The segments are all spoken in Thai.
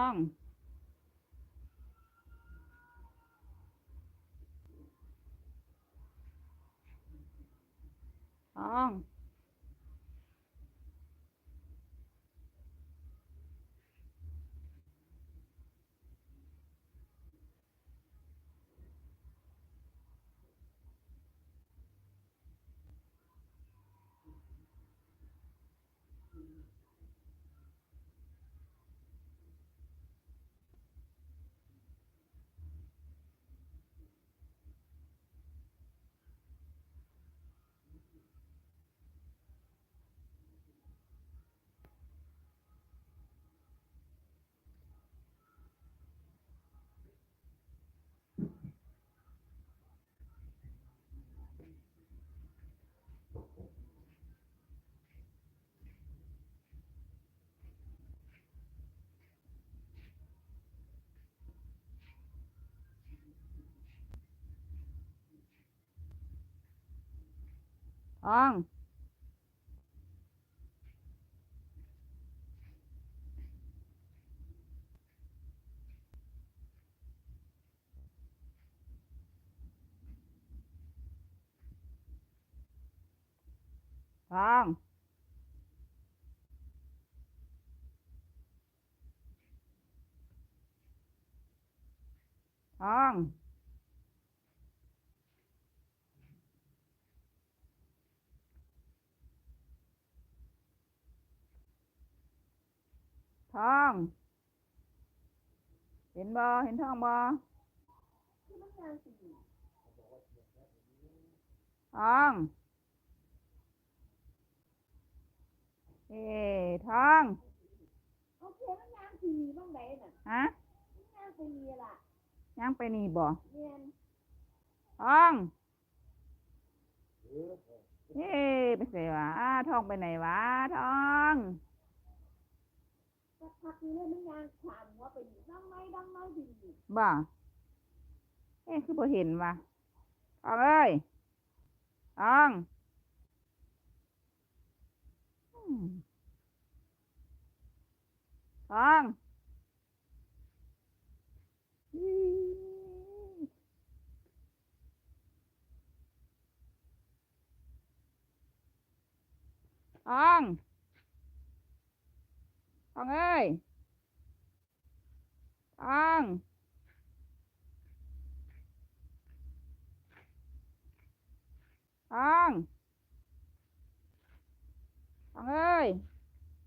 องท้อง ท้องท้องท้อง ท้อง เห็นบ่เห็นท้องบ่ท้อง เอ้ท้องโอเคมันย่างทีบ้างไหนน่ะฮะมันย่างไปมีล่ะย่างไปนี่บ่เนียนท้องเฮ้ไปใส่วะท้องไปไหนวะท้อง สักพักนี้เลยมันยางขามหัวไปอยู่ดังไม้ดังไม้ดีบ่ เอ๊ะคือบ่เห็นวะทองเอ้ยทองอืมท้องอี๋ท้อง ทองเอ้ยทองทองทองเอ้ย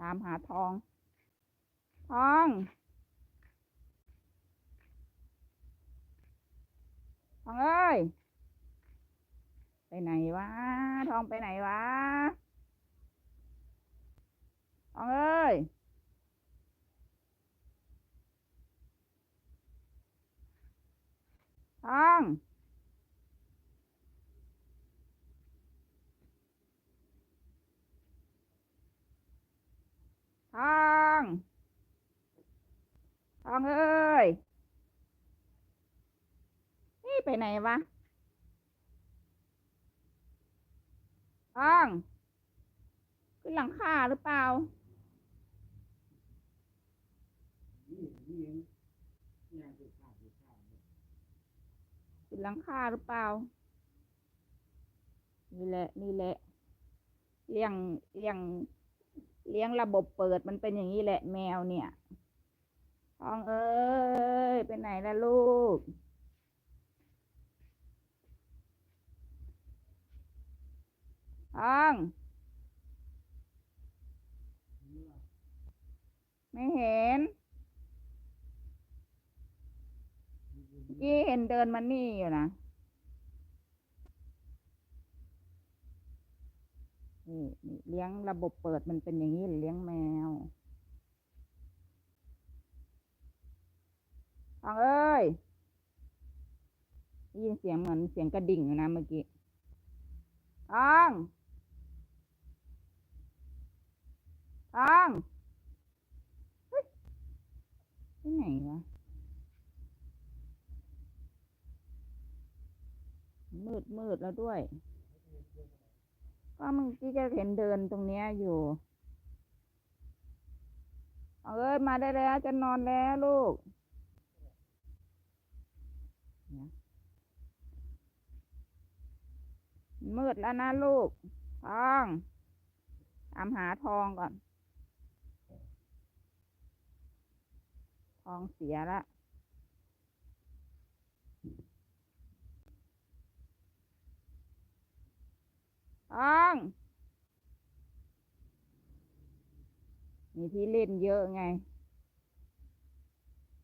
ตามหาทอง ทองทองเอ้ย ไปไหนวะ ทองไปไหนวะทองเอ้ย ทองทองทองเอ้ย นี่ไปไหนวะทอง ขึ้นหลังคาหรือเปล่า ขึ้นหลังคาหรือเปล่า นี่แหละ นี่แหละ เลี้ยง เลี้ยง เลี้ยงระบบเปิดมันเป็นอย่างนี้แหละแมวเนี่ยทองเอ้ยไปไหนล่ะลูก ทอง ไม่เห็นเมื่อ กี้เห็นเดินมานี่อยู่นะ นี่เลี้ยงระบบเปิดมันเป็นอย่างนี้เลี้ยงแมวทองเอ้ยได้ยินเสียงเหมือนเสียงกระดิ่งนะเมื่อกี้ทองทองเฮ้ยที่ไหนวะ มืดมืดแล้วด้วย ก็เมื่อกี้จะเห็นเดินตรงเนี้ยอยู่เอ้ยมาได้แล้วจะนอนแล้วลูกมืดแล้วนะลูกทองตามหาทองก่อน ทองเสียละ ทองมีที่เล่นเยอะไง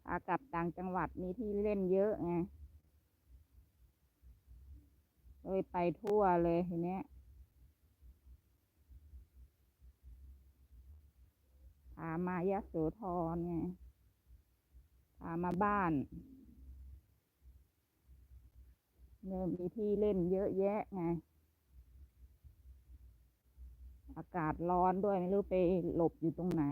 พากลับต่างจังหวัดมีที่เล่นเยอะไงเลยไปทั่วเลยทีเนี้ยพามายะโสธรไงพามาบ้านเนี่ยมีที่เล่นเยอะแยะไง อากาศร้อนด้วยไม่รู้ไปหลบอยู่ตรงไหน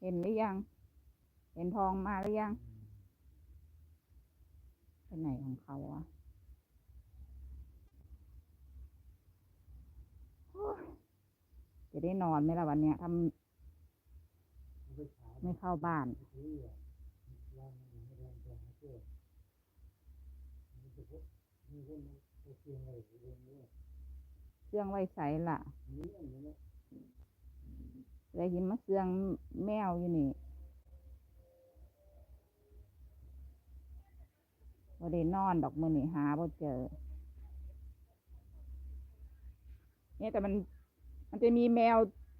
เห็นหรือยัง เห็นทองมาหรือยังไปไหนของเขาอะจะได้นอนไหมล่ะวันเนี้ยทำไม่เข้าบ้าน เครื่องไว้ใสล่ะเลยหินมาเครื่องแมวอยู่นี่บ่ได้นอนดอกมือนี่หาบ่เจอ เนี่ยแต่มัน มันจะมีแมว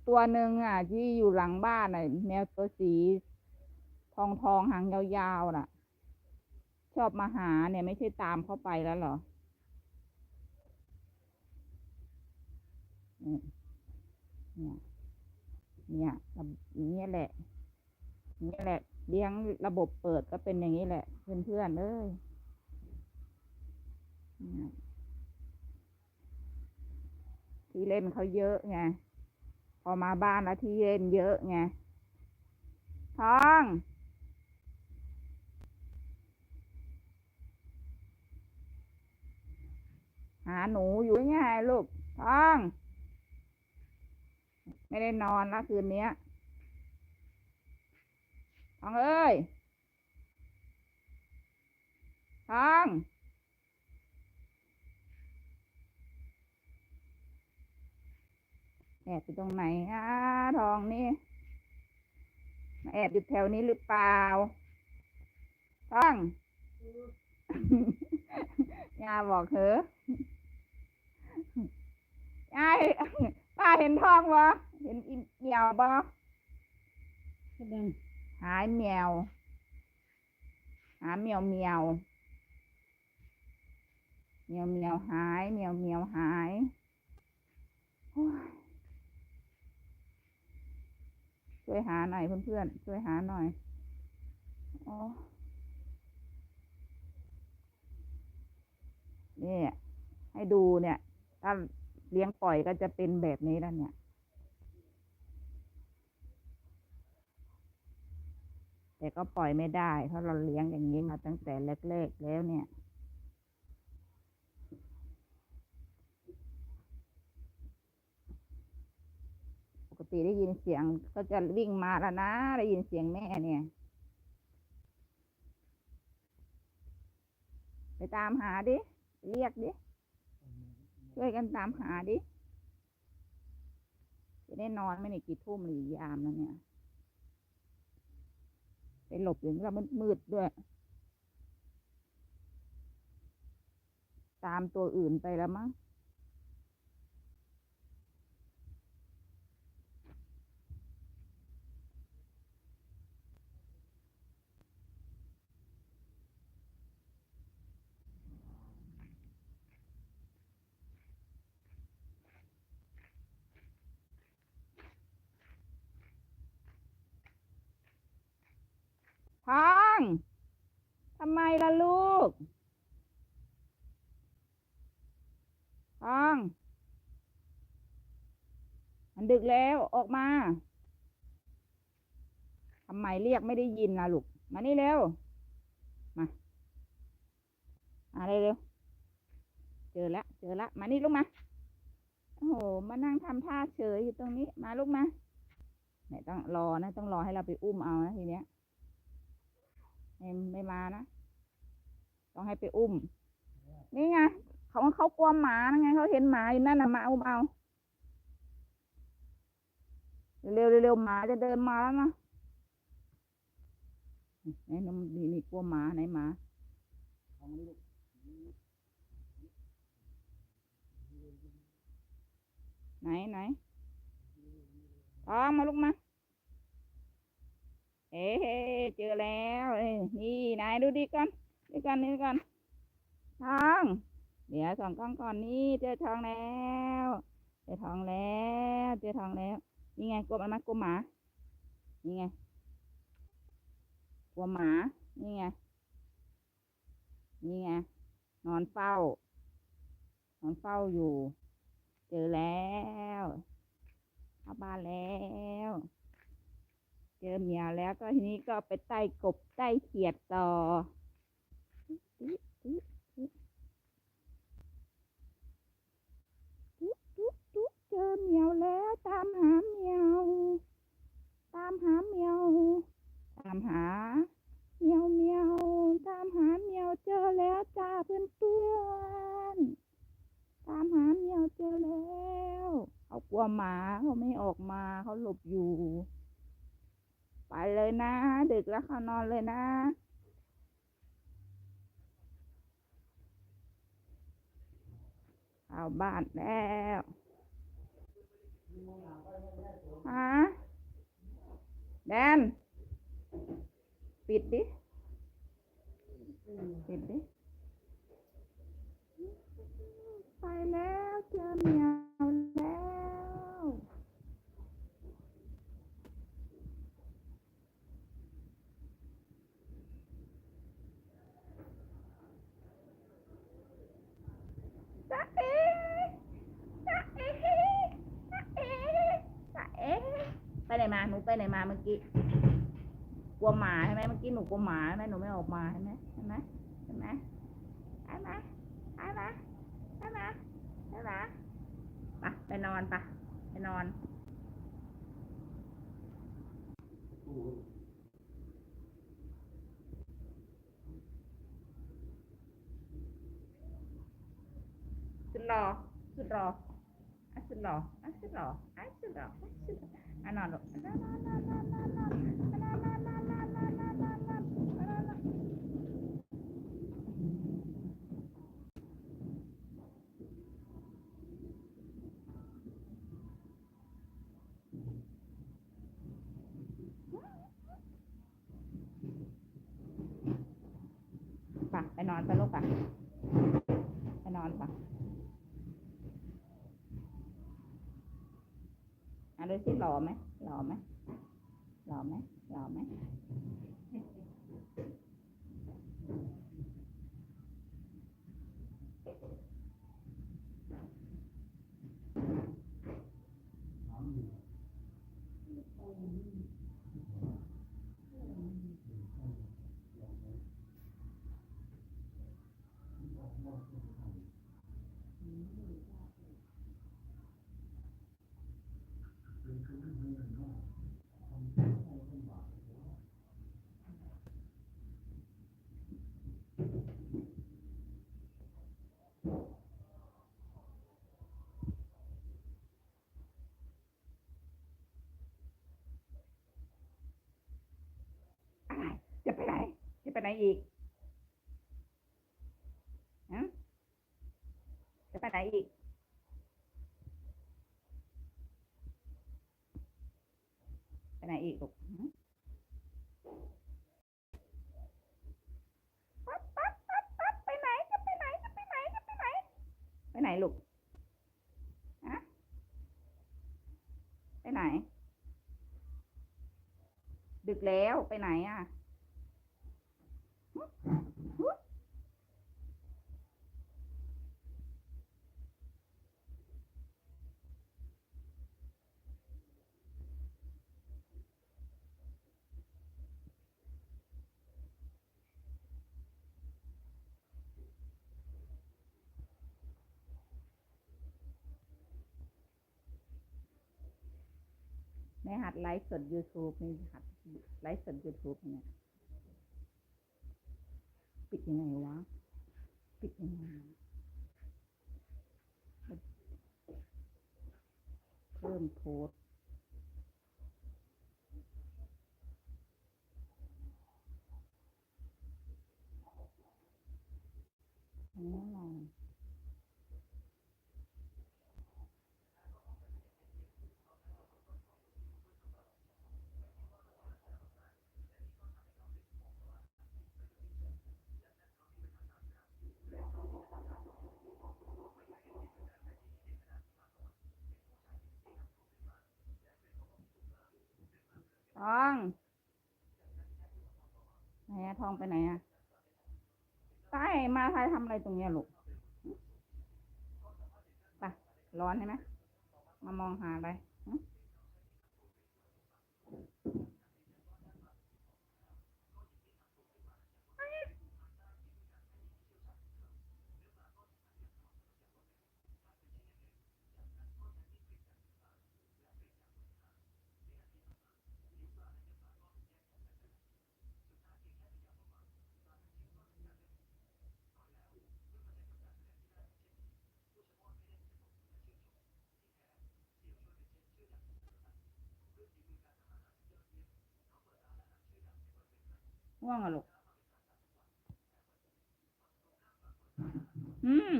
ตัวหนึ่งอะ ที่อยู่หลังบ้านอะ แมวตัวสี ทองทองหางยาวๆน่ะ อบมาหาเนี่ยไม่ใช่ตามเข้าไปแล้วเหรอเนี่ยเนี่ยระบอย่างเงี้ยแหละอย่างเงี้ยแหละ เลี้ยงระบบเปิดก็เป็นอย่างนี้แหละ เพื่อนเพื่อนๆเอ้ยที่เล่นเขาเยอะไงพอมาบ้านแล้วที่เล่นเยอะไงท้อง หาหนูอยู่ไงลูกทอง ไม่ได้นอนละคืนเนี้ยทองเอ้ยทองแอบอยู่ตรงไหนอะทองนี่มาแอบอยู่แถวนี้หรือเปล่าทอง ยาบอกเถอะ ยายป้าเห็นทองวะเห็นอีเหมียวบ่แสดงหายแมว หาแมวแมวแมวแมวหายแมวแมวหายโอ้ยช่วยหาหน่อยเพื่อนๆช่วยหาหน่อยอ๋อเนี่ยให้ดูเนี่ย ถ้าเลี้ยงปล่อยก็จะเป็นแบบนี้แล้วเนี่ย แต่ก็ปล่อยไม่ได้ เพราะเราเลี้ยงอย่างนี้มาตั้งแต่แรกๆแล้วเนี่ยปกติได้ยินเสียงก็จะวิ่งมาแล้วนะ ได้ยินเสียงแม่เนี่ย ไปตามหาดิ เรียกดิ ช่วยกันตามหาดิ จะได้นอนไม่ในกี่ทุ่มหรือยามแล้วเนี่ย ไปหลบอยู่แล้วมันมืดด้วย ตามตัวอื่นไปแล้วมั้ง ทองทำไมล่ะลูกทองมันดึกแล้วออกมาทำไมเรียกไม่ได้ยินล่ะลูก มานี่เร็ว มามาเร็ว เจอแล้วเจอแล้วมานี่ลูกมา โอ้โห มานั่งทำท่าเฉยอยู่ตรงนี้ มาลูกมาเนี่ยต้องรอนะ ต้องรอให้เราไปอุ้มเอานะทีเนี้ย ไม่ไม่มานะต้องให้ไปอุ้ม นี่ไงเขาเขากลัวหมานะไงเขาเห็นหมาอยู่นั่นนะมาอุ้มเอาเร็วเร็วหมาจะเดินมาแล้วนะไหนนมนี่นี่กลัวหมาไหนหมาไหนไหนท้องมาลูกมา เอ๊เจอแล้วนี่ไหนดูดีก่อนดีก่อนนี่ก่อนทองเดี๋ยวสองกล้องก่อนนี่เจอทองแล้วเจอทองแล้วเจอทองแล้วนี่ไงกลัวมันมากลัวหมานี่ไงกลัวหมานี่ไงนี่ไงนอนเฝ้านอนเฝ้าอยู่ เจอแล้วเข้าบ้านแล้ว เจอเมียวแล้วก็ทีนี้ก็ไปไต่กบไต่เขียดต่อจุ๊จุ๊จุ๊เจอเหมียวแล้วตามหาเหมียว ตามหาเหมียว ตามหาเหมียวเหมียว ตามหาเหมียวเจอแล้วจ้าเพื่อนเพื่อนตามหาเหมียวเจอแล้วเขากลัวหมาเขาไม่ออกมาเขาหลบอยู่ ไปเลยนะ ดึกแล้วเขานอนเลยนะเข้าบ้านแล้วฮะแดน ปิดดิ ปิดดิ ไปแล้วเจอเมียวแล้ว จ๊ะเอ๋จ๊ะเอ๋จ๊ะเอ๋จ๊ะเอ๋ ไปไหนมาหนูไปไหนมาเมื่อกี้กลัวหมาใช่ไหมเมื่อกี้หนูกลัวหมาใช่ไหมหนูไม่ออกมาใช่ไหมใช่ไหมใช่ไหมใช่ไหมใช่ไหมใช่ไหมใช่ไหมไปไปนอนไปไปนอนสุดหล่อสุดหล่ออะสุดหล่ออะสุดหล่ออะสุดหล่ออะสุดหล่อ อะนอนลูกนอนนอนนอนนอนนอนนอนนอนนอนนอนนอนนอนนอนนอนนอนไปไปนอนไปลูกไปไปนอนไป เลยสิหล่อไหมหล่อไหมหล่อไหมหล่อไหมอะไรจะไปไหน จะ ไปไหนอีกฮะจะไปไหนอีก ไปไหนอีกลูกปั๊บปั๊บปั๊บปั๊บไปไหนจะไปไหนจะไปไหนจะไปไหน ไปไหนลูกฮะไปไหน ดึกแล้วไปไหนอะ ในหัดไลฟ์สด YouTube นี่หัดไลฟ์สด YouTube เนี่ย ปิดยังไงวะ ปิดยังไงเพิ่มโพส องไหนอะทองไปไหนอะใต้มาไทยทำอะไรตรงเนี้ยลูกไปร้อนใช่ไหมมามองหาอะไร ง่วงอะลูกอืม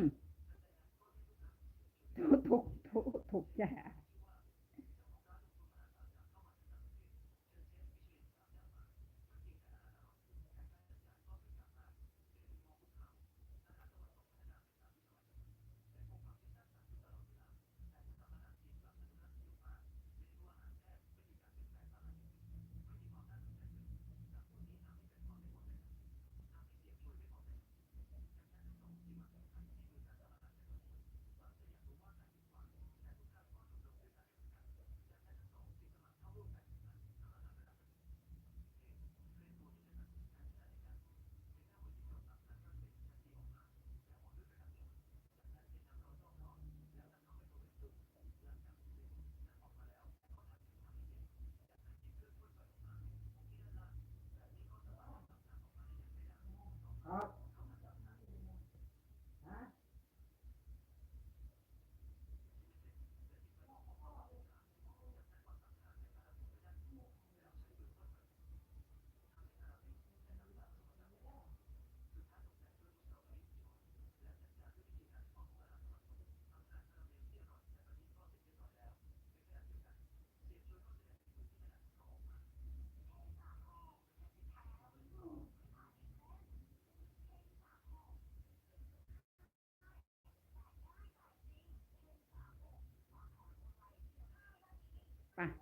ถูกถูกถูกถูกจ้ะ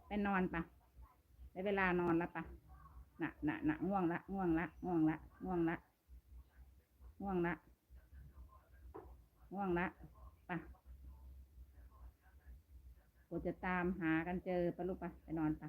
ไปไปนอนปะได้เวลานอนแล้วปะหนะหนะหนะง่วงละง่วงละง่วงละง่วงละง่วงละง่วงละปะกูจะตามหากันเจอปะลูกปะไปนอนปะ